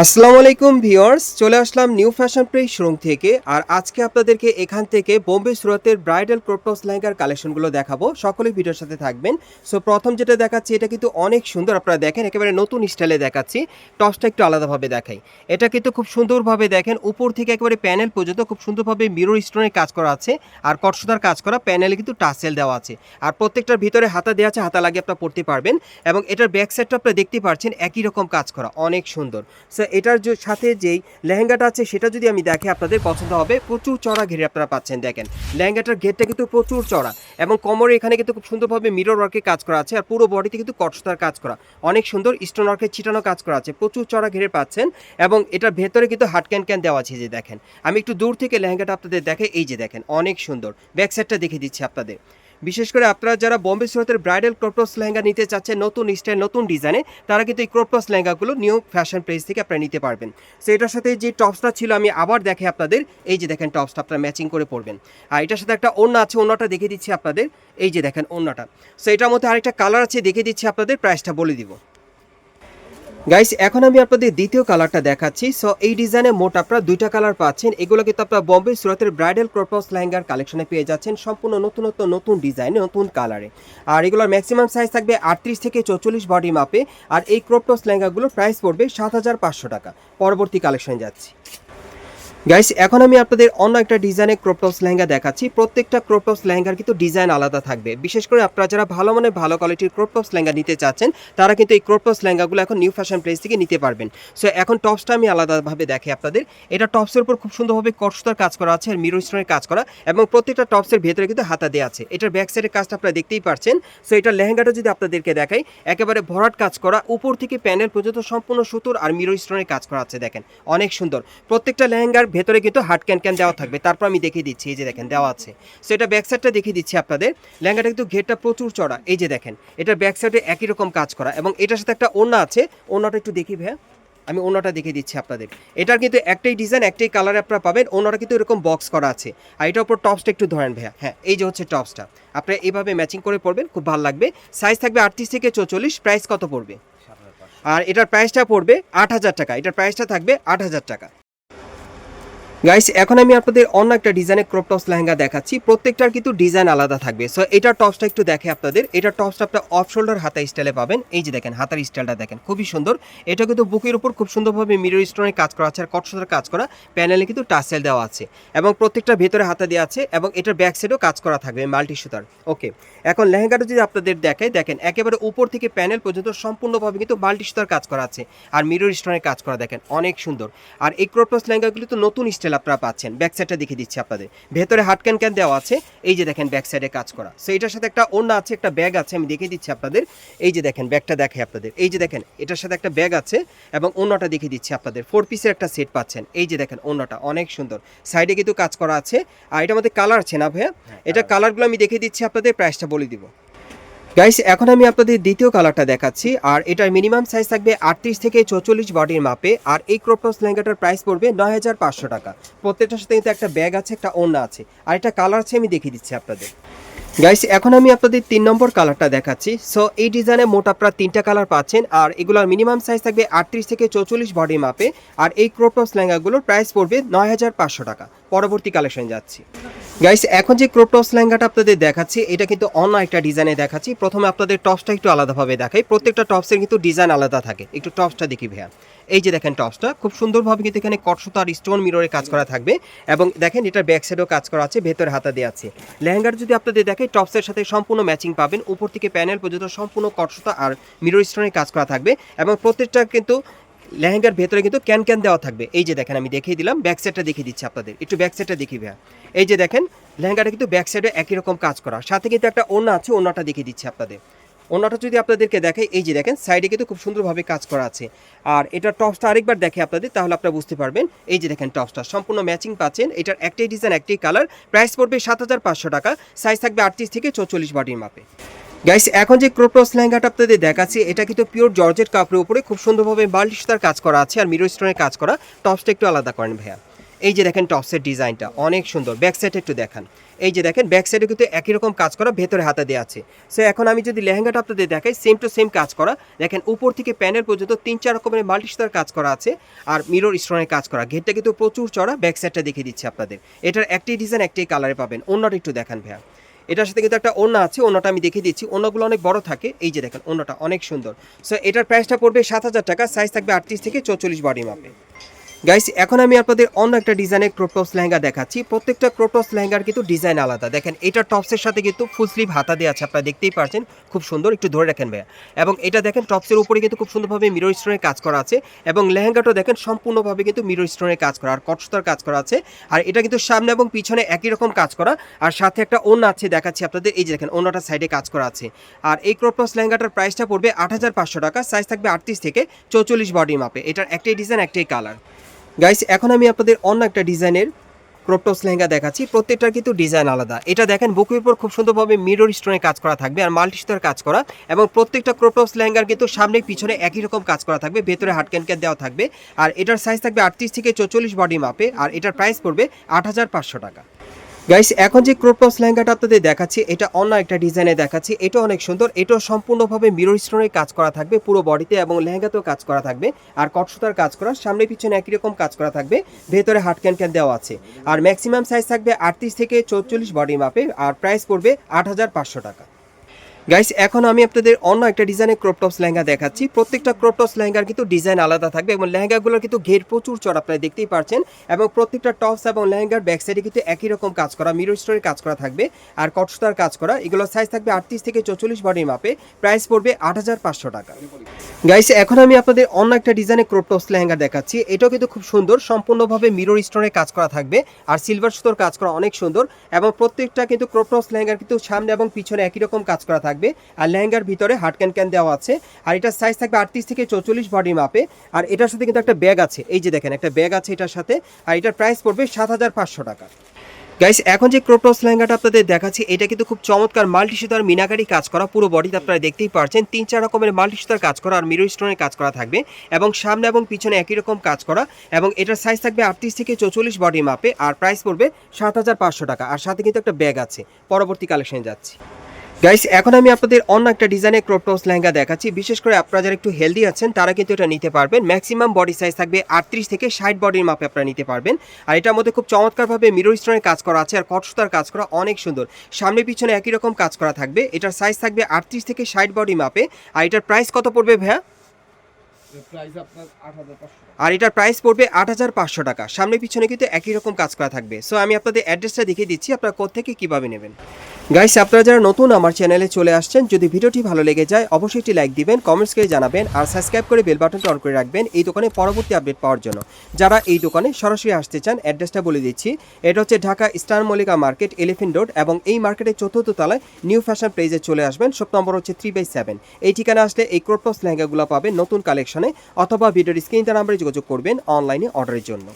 আসসালামু আলাইকুম ভিউয়ার্স, চলে আসলাম নিউ ফ্যাশন প্রে শোরুম থেকে। আর আজকে আপনাদেরকে এখান থেকে বোম্বে সুরতের ব্রাইডাল ক্রোপটস লেহেঙ্গার কালেকশনগুলো দেখাবো। সকলেই ভিডিওর সাথে থাকবেন। সো প্রথম যেটা দেখাচ্ছি, এটা কিন্তু অনেক সুন্দর আপনারা দেখেন, একেবারে নতুন স্টাইলে দেখাচ্ছি। টপসটা একটু আলাদাভাবে দেখাই। এটা কিন্তু খুব সুন্দরভাবে দেখেন, উপর থেকে একেবারে প্যানেল পর্যন্ত খুব সুন্দরভাবে মিরর স্টোনের কাজ করা আছে। আর কটসুতার কাজ করা প্যানেলে কিন্তু টাসেল দেওয়া আছে। আর প্রত্যেকটার ভিতরে হাতা দেওয়া আছে, হাতা লাগিয়ে আপনারা পড়তে পারবেন। এবং এটার ব্যাক সাইডটা আপনারা দেখতে পাচ্ছেন, একই রকম কাজ করা, অনেক সুন্দর। সো এটার যে সাথে যেই লেহেঙ্গাটা আছে, সেটা যদি আমি দেখে আপনাদের পছন্দ হবে, প্রচুর চড়া ঘেরে আপনারা পাচ্ছেন, দেখেন। লেহেঙ্গাটার ঘেরটা কিন্তু প্রচুর চড়া এবং কোমরে এখানে কিন্তু খুব সুন্দরভাবে মিরর ওয়ার্কে কাজ করা আছে আর পুরো বডিতে কিন্তু কটসতার কাজ করা। অনেক সুন্দর স্টোন ওয়ার্কের ছিটানো কাজ করা আছে, প্রচুর চড়া ঘেরে পাচ্ছেন এবং এটার ভেতরে কিন্তু হাট ক্যান ক্যান দেওয়া আছে যে দেখেন। আমি একটু দূর থেকে লেহেঙ্গাটা আপনাদের দেখে, এই যে দেখেন, অনেক সুন্দর। ব্যাক সাইডটা দেখে দিচ্ছি আপনাদের। বিশেষ করে আপনারা যারা বম্বে সুরতের ব্রাইডাল ক্রপটস লেহেঙ্গা নিতে চাচ্ছেন, নতুন স্টাইল, নতুন ডিজাইনে, তারা কিন্তু এই ক্রপটস লেহেঙ্গাগুলো নিউ ফ্যাশন প্লেস থেকে আপনারা নিতে পারবেন। সো এটার সাথে যে টপসটা ছিল, আমি আবার দেখে আপনাদের। এই যে দেখেন টপসটা, আপনারা ম্যাচিং করে পড়বেন আর এটার সাথে একটা অন্য আছে অন্যটা দেখে দিচ্ছি আপনাদের। এই যে দেখেন অন্যটা সো এটার মধ্যে আরেকটা কালার আছে দেখে দিচ্ছি আপনাদের, প্রাইসটা বলে দিব। গাইস এখন আমি আপনাদের দ্বিতীয় কালারটা দেখাচ্ছি। সো এই ডিজাইনে মোট আপনারা দুইটা কালার পাচ্ছেন। এগুলো কিন্তু আপনারা বম্বে সুরতের ব্রাইডাল ক্রপস লেহেঙ্গার কালেকশনে পেয়ে যাচ্ছেন। সম্পূর্ণ নতুনত্ব, নতুন ডিজাইনে নতুন কালারে আর এগুলোর ম্যাক্সিমাম সাইজ থাকবে আটত্রিশ থেকে চৌচল্লিশ বডি মাপে আর এই ক্রপটস লেহেঙ্গাগুলোর প্রাইস পড়বে সাত হাজার পাঁচশো টাকা। পরবর্তী কালেকশনে যাচ্ছি। গাইস এখন আমি আপনাদের অন্য একটা ডিজাইনের ক্রপটপস লেহেঙ্গা দেখাচ্ছি। প্রত্যেকটা ক্রপটপস লেহেঙ্গার কিন্তু ডিজাইন আলাদা থাকবে। বিশেষ করে আপনারা যারা ভালো মানে ভালো কোয়ালিটির ক্রপটপস লেহেঙ্গা নিতে চাচ্ছেন, তারা কিন্তু এই ক্রপটপস লেহেঙ্গাগুলো এখন নিউ ফ্যাশন প্লেস থেকে নিতে পারবেন। সো এখন টপসটা আমি আলাদাভাবে দেখে আপনাদের। এটা টপসের উপর খুব সুন্দরভাবে কষ্টতার কাজ করা আছে আর মিরো স্টোনের কাজ করা এবং প্রত্যেকটা টপসের ভেতরে কিন্তু হাতা দেওয়া আছে। এটার ব্যাক সাইডের কাজটা আপনারা দেখতেই পারছেন। সো এটা লেহেঙ্গাটা যদি আপনাদেরকে দেখাই, একেবারে ভরাট কাজ করা, উপর থেকে প্যানেল পর্যন্ত সম্পূর্ণ সুতোর আর মিরো স্টোনের কাজ করা আছে, দেখেন। অনেক সুন্দর। প্রত্যেকটা লেহেঙ্গার ভেতরে কিন্তু হাট ক্যান ক্যান দেওয়া থাকবে। তারপর আমি দেখিয়ে দিচ্ছি, এই যে দেখেন, দেওয়া আছে। সো এটা ব্যাক সাইডটা দেখিয়ে দিচ্ছি আপনাদের। লেহেঙ্গাটা কিন্তু ঘেরটা প্রচুর চড়া এই যে দেখেন এটার ব্যাক সাইডে একই রকম কাজ করা। এবং এটার সাথে একটা ওড়না আছে। ওড়নাটা একটু দেখি ভাইয়া। আমি ওনাটা দেখিয়ে দিচ্ছি আপনাদের। এটার কিন্তু একটাই ডিজাইন একটাই কালারে আপনারা পাবেন। ওনাটা কিন্তু এরকম বক্স করা আছে। আর এটার উপর টপসটা একটু ধরেন ভাইয়া। হ্যাঁ এই যে হচ্ছে টপসটা আপনারা এইভাবে ম্যাচিং করে পড়বেন খুব ভালো লাগবে। সাইজ থাকবে আটত্রিশ থেকে চৌচল্লিশ প্রাইস কত পড়বে? আর এটার প্রাইসটা পড়বে আট হাজার টাকা। এটার প্রাইসটা থাকবে আট হাজার টাকা। গাইস এখন আমি আপনাদের অন্য একটা ডিজাইনের ক্রপ টপস লেহেঙ্গা দেখাচ্ছি। প্রত্যেকটার কিন্তু ডিজাইন আলাদা থাকবে। সো এটার টপসটা একটু দেখে আপনাদের। এটার টপসটা আপনার অফ শোল্ডার হাতা স্টাইলে পাবেন। এই যে দেখেন, হাতার স্টাইলটা দেখেন, খুবই সুন্দর। এটা কিন্তু বুকের উপর খুব সুন্দরভাবে মিরর স্টোনের কাজ করা আছে আর কটসটার কাজ করা। প্যানেলে কিন্তু টাসেল দেওয়া আছে। এবং প্রত্যেকটা ভেতরে হাতা দেওয়া আছে এবং এটার ব্যাক সাইডেও কাজ করা থাকবে মাল্টি সুতার। ওকে এখন লেহেঙ্গাটা যদি আপনাদের দেখায়, দেখেন, একেবারে উপর থেকে প্যানেল পর্যন্ত সম্পূর্ণভাবে কিন্তু মাল্টি সুতার কাজ করা আছে। আর মিরর স্টোনের কাজ করা দেখেন, অনেক সুন্দর। আর এই ক্রপটস লেহেঙ্গাগুলো তো নতুন স্টাইল আপনারা পাচ্ছেন। ব্যাক সাইডটা দেখিয়ে দিচ্ছি আপনাদের। ভেতরে হাট ক্যান ক্যান দেওয়া আছে। এই যে দেখেন ব্যাক সাইডে কাজ করা। সো এটার সাথে একটা ওড়না আছে একটা ব্যাগ আছে আমি দেখিয়ে দিচ্ছি আপনাদের। এই যে দেখেন ব্যাগটা দেখে আপনাদের। এই যে দেখেন এটার সাথে একটা ব্যাগ আছে এবং ওড়নাটা দেখিয়ে দিচ্ছি আপনাদের। ফোর পিসের একটা সেট পাচ্ছেন। এই যে দেখেন ওড়নাটা অনেক সুন্দর। সাইডে কিন্তু কাজ করা আছে। আর এটার মধ্যে কালার আছে না ভাইয়া? এটা কালারগুলো আমি দেখিয়ে দিচ্ছি আপনাদের প্রাইসটা বলে দিব। গাইস এখন আমি আপনাদের দ্বিতীয় কালারটা দেখাচ্ছি, আর এটার মিনিমাম সাইজ থাকবে আটত্রিশ থেকে চৌচল্লিশ বডির মাপে, আর এই ক্রপটস লেহেঙ্গাটার প্রাইস পড়বে নয় হাজার পাঁচশো টাকা। প্রত্যেকটার সাথে কিন্তু একটা ব্যাগ আছে, একটা ওড়না আছে, আর এটা কালার আছে, আমি দেখিয়ে দিচ্ছি আপনাদের। গাইস এখন আমি আপনাদের তিন নম্বর কালারটা দেখাচ্ছি। সো এই ডিজাইনে মোট আপনারা তিনটা কালার পাচ্ছেন, আর এগুলোর মিনিমাম সাইজ থাকবে আটত্রিশ থেকে চৌচল্লিশ বডির মাপে, আর এই ক্রপটস লেহেঙ্গাগুলোর প্রাইস পড়বে নয় হাজার পাঁচশো টাকা। পরবর্তী কালেকশন যাচ্ছি। গাইস এখন যে ক্রপটস লেহেঙ্গাটা আপনাদের দেখাচ্ছি, এটা কিন্তু অন্য একটা ডিজাইনে দেখাচ্ছি। প্রথমে আপনাদের টপসটা একটু আলাদাভাবে দেখাই। প্রত্যেকটা টপসের কিন্তু ডিজাইন আলাদা থাকে। একটু টপসটা দেখি ভাইয়া। এই যে দেখেন টপসটা খুব সুন্দরভাবে কিন্তু এখানে কটসুতা আর স্টোন মিররে কাজ করা থাকবে। এবং দেখেন এটার ব্যাক সাইডেও কাজ করা আছে, ভেতরে হাতা দেওয়া আছে। লেহেঙ্গার যদি আপনাদের দেখে টপসের সাথে সম্পূর্ণ ম্যাচিং পাবেন। উপর থেকে প্যানেল পর্যন্ত সম্পূর্ণ কটসুতা আর মিরর স্টোনের কাজ করা থাকবে। এবং প্রত্যেকটা কিন্তু লেহেঙ্গার ভেতরে কিন্তু ক্যান ক্যান দেওয়া থাকবে। এই যে দেখেন, আমি দেখিয়ে দিলাম ব্যাক সাইডটা দেখিয়ে দিচ্ছি আপনাদের। একটু ব্যাক সাইডটা দেখি ভাইয়া। এই যে দেখেন, লেহেঙ্গাটা কিন্তু ব্যাক সাইডে একই রকম কাজ করা। সাথে কিন্তু একটা ওড়না আছে, ওড়নাটা দেখিয়ে দিচ্ছি আপনাদের। ওনাটা যদি আপনাদেরকে দেখে, এই যে দেখেন সাইডে কিন্তু খুব সুন্দরভাবে কাজ করা আছে। আর এটা টপসটা আরেকবার দেখে আপনাদের, তাহলে আপনারা বুঝতে পারবেন। এই যে দেখেন টপসটা, সম্পূর্ণ ম্যাচিং পাচ্ছেন। এটার একটাই ডিজাইন একটাই কালার প্রাইস পড়বে সাত হাজার পাঁচশো টাকা। সাইজ থাকবে আটত্রিশ থেকে চৌচল্লিশ বডির মাপে। গাইস এখন যে ক্রোপ্রস লেহেঙ্গাটা আপনাদের দেখাচ্ছি, এটা কিন্তু পিওর জর্জেট কাপড়ের উপরে খুব সুন্দরভাবে বাল্টি সুতার কাজ করা আছে আর মিরো স্টোনের কাজ করা। টপসটা একটু আলাদা করেন ভাইয়া। এই যে দেখেন টপসের ডিজাইনটা, অনেক সুন্দর। ব্যাক সাইডে একটু দেখান। এই যে দেখেন ব্যাক সাইডে কিন্তু একই রকম কাজ করা, ভেতরে হাতা দেওয়া আছে। সো এখন আমি যদি লেহেঙ্গাটা আপনাদের দেখাই সেম টু সেম কাজ করা। দেখেন, উপর থেকে প্যানেল পর্যন্ত তিন চার রকমের মাল্টি স্টার কাজ করা আছে আর মিরর স্টোনের কাজ করা। ঘেরটা কিন্তু প্রচুর চড়া ব্যাক সাইডটা দেখিয়ে দিচ্ছে আপনাদের। এটার একটি ডিজাইন একটি কালারে পাবেন। অন্যটা একটু দেখান ভাইয়া। এটার সাথে কিন্তু একটা ওনা আছে ওনাটা আমি দেখিয়ে দিচ্ছি। ওনাগুলো অনেক বড় থাকে। এই যে দেখেন ওনাটা অনেক সুন্দর। সো এটার প্রাইসটা পড়বে সাত হাজার টাকা সাইজ থাকবে আটত্রিশ থেকে চৌচল্লিশ বডি মাপে গাইস এখন আমি আপনাদের অন্য একটা ডিজাইনের ক্রোপটপস লেহেঙ্গা দেখাচ্ছি। প্রত্যেকটা ক্রোপটপস লেহেঙ্গার কিন্তু ডিজাইন আলাদা। দেখেন, এটা টপসের সাথে কিন্তু ফুল স্লিভ হাতা দেওয়া আছে, আপনারা দেখতেই পারছেন। খুব সুন্দর, একটু ধরে রাখেন ভাইয়া। এবং এটা দেখেন টপসের উপরে কিন্তু খুব সুন্দরভাবে মিরর স্টোনের কাজ করা আছে। এবং লেহেঙ্গাটা দেখেন, সম্পূর্ণভাবে কিন্তু মিরর স্টোনের কাজ করা, আর কটসতার কাজ করা আছে। আর এটা কিন্তু সামনে এবং পিছনে একই রকম কাজ করা। আর সাথে একটা ওড়না আছে, দেখাচ্ছি আপনাদের। এই যে দেখেন, ওড়নাটা সাইডে কাজ করা আছে। আর এই ক্রোপটপস লেহেঙ্গাটার প্রাইসটা পড়বে আট হাজার পাঁচশো টাকা। সাইজ থাকবে আটত্রিশ থেকে চৌচল্লিশ বডি মাপে এটার একটাই ডিজাইন একটাই কালার গাইস এখন আমি আপনাদের অন্য একটা ডিজাইনের ক্রপটপস লেহেঙ্গা দেখাচ্ছি। প্রত্যেকটার কিন্তু ডিজাইন আলাদা। এটা দেখেন, বুকের উপর খুব সুন্দরভাবে মিরর স্টোনে কাজ করা থাকবে আর মাল্টি স্টোর কাজ করা এবং প্রত্যেকটা ক্রপটপস লেহেঙ্গার কিন্তু সামনে পিছনে একই রকম কাজ করা থাকবে, ভেতরে হাট ক্যান দেওয়া থাকবে। আর এটার সাইজ থাকবে আটত্রিশ থেকে চৌচল্লিশ বডি মাপে আর এটার প্রাইস পড়বে আট হাজার পাঁচশো টাকা। গাইস এখন যে ক্রোপটপস লেহেঙ্গাটা আপনাদের দেখাচ্ছি, এটা অন্য একটা ডিজাইনে দেখাচ্ছি। এটা অনেক সুন্দর। এটা সম্পূর্ণভাবে মিরর স্টোনের কাজ করা থাকবে, পুরো বডিতে এবং লেহেঙ্গাতেও কাজ করা থাকবে। আর কটসুতার কাজ করা, সামনে পিছনে একই রকম কাজ করা থাকবে। ভেতরে হাট ক্যান ক্যান দেওয়া আছে। আর ম্যাক্সিমাম সাইজ থাকবে আটত্রিশ থেকে চৌচল্লিশ বডি মাপে আর প্রাইস পড়বে আট হাজার পাঁচশো টাকা। গাইস এখন আমি আপনাদের অন্য একটা ডিজাইনের ক্রপটপস লেহেঙ্গা দেখাচ্ছি। প্রত্যেকটা ক্রপটপস লেহেঙ্গার কিন্তু ডিজাইন আলাদা থাকবে এবং লেহেঙ্গাগুলোর কিন্তু ঘের প্রচুর চড়, আপনারা দেখতেই পারছেন। এবং প্রত্যেকটা টপস এবং লেহেঙ্গার ব্যাক সাইডে কিন্তু একই রকম কাজ করা মিরর স্টোরের কাজ করা থাকবে আর কটসুতার কাজ করা। এগুলোর সাইজ থাকবে আটত্রিশ থেকে চৌচল্লিশ বডি মাপে প্রাইস পড়বে আট হাজার পাঁচশো টাকা। গাইস এখন আমি আপনাদের অন্য একটা ডিজাইনের ক্রপটপস লেহেঙ্গা দেখাচ্ছি। এটাও কিন্তু খুব সুন্দর, সম্পূর্ণভাবে মিরর স্টোনের কাজ করা থাকবে আর সিলভার সুতোর কাজ করা অনেক সুন্দর। এবং প্রত্যেকটা কিন্তু ক্রপটপস লেহেঙ্গার কিন্তু সামনে এবং পিছনে একই রকম কাজ করা থাকবে। আর লেহেঙ্গার ভিতরে হাট ক্যান ক্যান দেওয়া আছে। আর এটার সাইজ থাকবে আটত্রিশ থেকে চৌচল্লিশ বডি মাপে আর এটার সাথে কিন্তু একটা ব্যাগ আছে। এই যে দেখেন, একটা ব্যাগ আছে এটার সাথে। আর এটার প্রাইস পড়বে সাত হাজার পাঁচশো টাকা। গাইস এখন যে ক্রোপটস লেহেঙ্গাটা আপনাদের দেখাচ্ছি, এটা কিন্তু খুব চমৎকার মাল্টি সুতার মিনাকারি কাজ করা। পুরো বডিতে আপনারা দেখতেই পারছেন, তিন চার রকমের মাল্টি সুতার কাজ করা আর মিরর স্টোনের কাজ করা থাকবে। এবং সামনে এবং পিছনে একই রকম কাজ করা। এবং এটার সাইজ থাকবে আটত্রিশ থেকে চৌচল্লিশ বডি মাপে আর প্রাইস পড়বে সাত হাজার পাঁচশো টাকা। আর সাথে কিন্তু একটা ব্যাগ আছে। পরবর্তী কালেকশনে যাচ্ছি। গাইস এখন আমি আপনাদের অন্য একটা ডিজাইনের ক্রপটপস লেহেঙ্গা দেখাচ্ছি। বিশেষ করে আপনারা যারা একটু হেলদি আছেন, তারা কিন্তু এটা নিতে পারবেন। ম্যাক্সিমাম বডি সাইজ থাকবে আটত্রিশ থেকে ষাট বডির মাপে আপনারা নিতে পারবেন। আর এটার মধ্যে খুব চমৎকারভাবে মিরর স্টোনের কাজ করা আছে আর কটসুতার কাজ করা অনেক সুন্দর। সামনে পিছনে একই রকম কাজ করা থাকবে। এটার সাইজ থাকবে আটত্রিশ থেকে ষাট বডি মাপে। আর এটার প্রাইস কত পড়বে ভাইয়া? প্রাইস আপনার আট হাজার পাঁচশো আর এটার প্রাইস পড়বে আট হাজার পাঁচশো টাকা। সামনে পিছনে কিন্তু একই রকম কাজ করা থাকবে। সো আমি আপনাদের অ্যাড্রেসটা দেখিয়ে দিচ্ছি, আপনারা কোথেকে কীভাবে নেবেন। গাইস আপনারা যারা নতুন আমার চ্যানেলে চলে আসছেন, যদি ভিডিওটি ভালো লেগে যায়, অবশ্যই একটি লাইক দিবেন কমেন্টস করে জানাবেন, আর সাবস্ক্রাইব করে বেল বাটনটি অন করে রাখবেন এই দোকানে পরবর্তী আপডেট পাওয়ার জন্য। যারা এই দোকানে সরাসরি আসতে চান অ্যাড্রেসটা বলে দিচ্ছি, এটা হচ্ছে Dhaka star Mallika market elephant road এবং এই মার্কেটের চতুর্থ তলায় নিউ ফ্যাশন প্লেজে চলে আসবেন শপ নম্বর হচ্ছে থ্রি বাই সেভেন এই ঠিকানা আসলে এই ক্রোটপস লেহেঙ্গাগুলো পাবেন নতুন কালেকশনে অথবা ভিডিওর স্ক্রিনটা নাম্বারে যোগাযোগ করবেন অনলাইনে অর্ডারের জন্য।